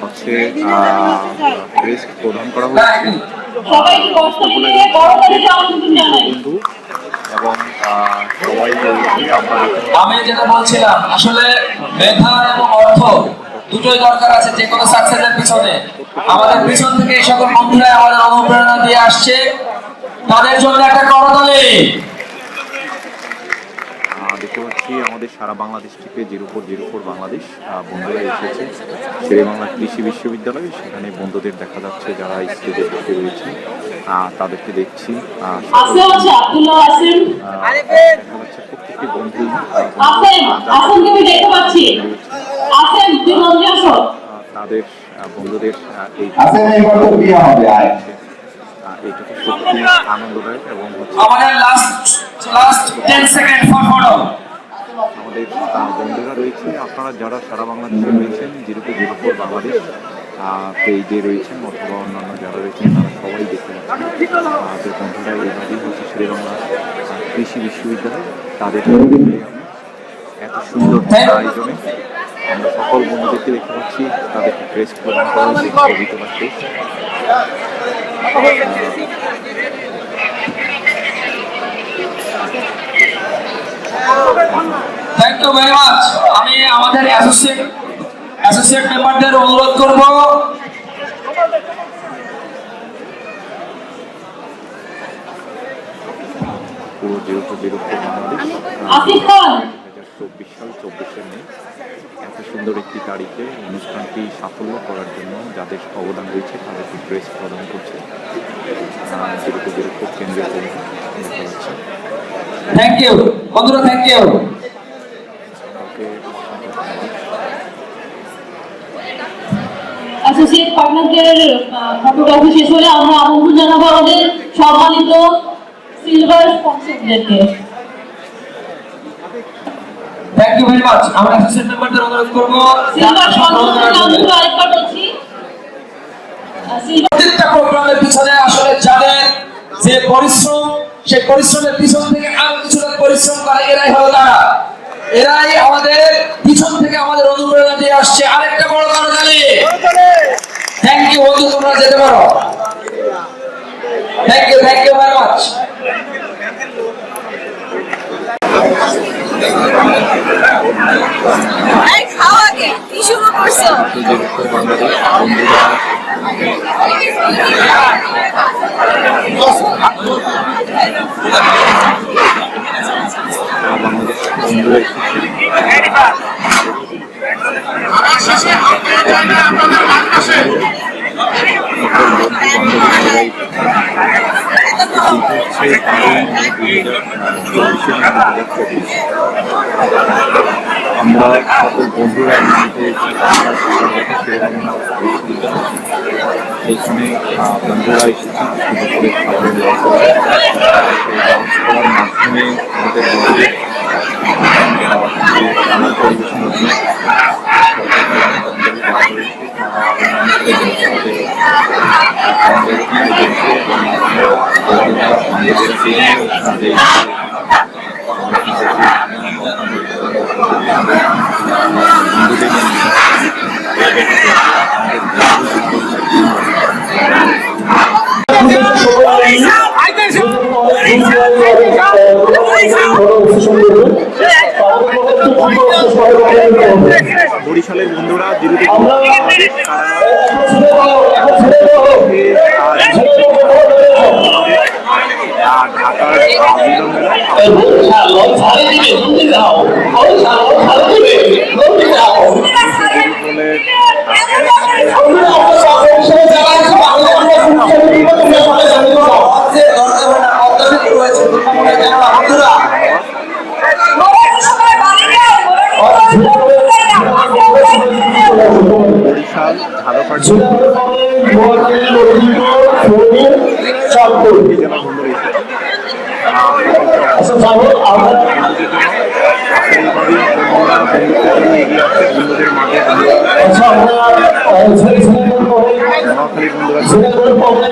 হচ্ছে ড্রেস প্রদান করা বন্ধু এবং সবাই দেখতে আমি যেটা বলছিলাম আসলে মেধা এবং অর্থ দুটোই দরকার আছে যে কোনো সাকসেসের পিছনে। আমাদের পিছন থেকে এই সকল বন্ধুরা আমাদের অনুপ্রেরণা দিয়ে আসছে। তাদের জন্য একটা করতালি। পাচ্ছি আমাদের সারা বাংলাদেশ থেকে zero four zero four Bangladesh বন্ধুরা এসেছে। শেরে বাংলা কৃষি বিশ্ববিদ্যালয় সেখানে বন্ধুদের দেখা যাচ্ছে যারা স্টেজে বসে রয়েছে। তাদেরকে দেখছি। প্রত্যেকটি বন্ধু। তাদের বন্ধুদের এই এইটাকে সত্যি আনন্দদায়ক এবং হচ্ছে আমাদের last last 10 second for photo আমাদের বন্ধুরা রয়েছে। আপনারা যারা সারা বাংলাদেশে রয়েছেন যেরকম টু জিরো ফোর বাংলাদেশ পেজে রয়েছেন অথবা অন্যান্য যারা রয়েছেন তারা সবাই দেখতে পাচ্ছেন। আমাদের বন্ধুরা এইভাবেই হচ্ছে শ্রী বাংলা আহ, কৃষি বিশ্ববিদ্যালয়। তাদের এত সুন্দর আয়োজনে আমরা সকল বন্ধুদেরকে দেখতে পাচ্ছি। তাদেরকে ড্রেস প্রদান করা হয়েছে ছবি তোলার শেষ থ্যাংক ইউ ভেরি মাচ আমি আমাদের অ্যাসোসিয়েট অ্যাসোসিয়েট মেম্বারদের অনুরোধ করব। জিরো ফোর বাংলাদেশ চব্বিশ সাল চব্বিশে মে এত সুন্দর একটি তারিখে অনুষ্ঠানটি সাফল্য করার জন্য যাদের অবদান রয়েছে তাদেরকে ড্রেস প্রদান করছে। কেন্দ্রীয় থ্যাংক ইউ বন্ধুরা থ্যাংক ইউ পার্টনারদের ফটোগ্রাফি শেষ হলে আমরা আমন্ত্রণ জানাব আমাদের সম্মানিত সিলভার স্পন্সরদেরকে থ্যাংক ইউ ভেরি মাচ আমরা অ্যাসোসিয়েট মেম্বারদের অনুরোধ করব। সিলভার স্পন্সরদের আরেকবার বলছি। প্রত্যেকটা প্রোগ্রামের পিছনে আসলে যাদের যে পরিশ্রম সেই পরিশ্রমের পিছন থেকে আরও কিছুটা পরিশ্রম করে এরাই হলো তারা। এরাই আমাদের পিছন থেকে আমাদের অনুপ্রেরণা দিয়ে আসছে। আরেকটা বড় ইউ বন্ধু তোমরা যেতে পারো। Thank you thank you very much এই খাওয়া আমরা সকল বন্ধুরা একসাথে এখানে বন্ধুরা বন্ধুদের আমার পরিবেশন হচ্ছে বরিশালের বন্ধুরা আর এসেছে আহ, সকলকে সেইভাবেই বন্ধুরা বন্ধুদের মাঝে বন্ধুরা আচ্ছা আমরা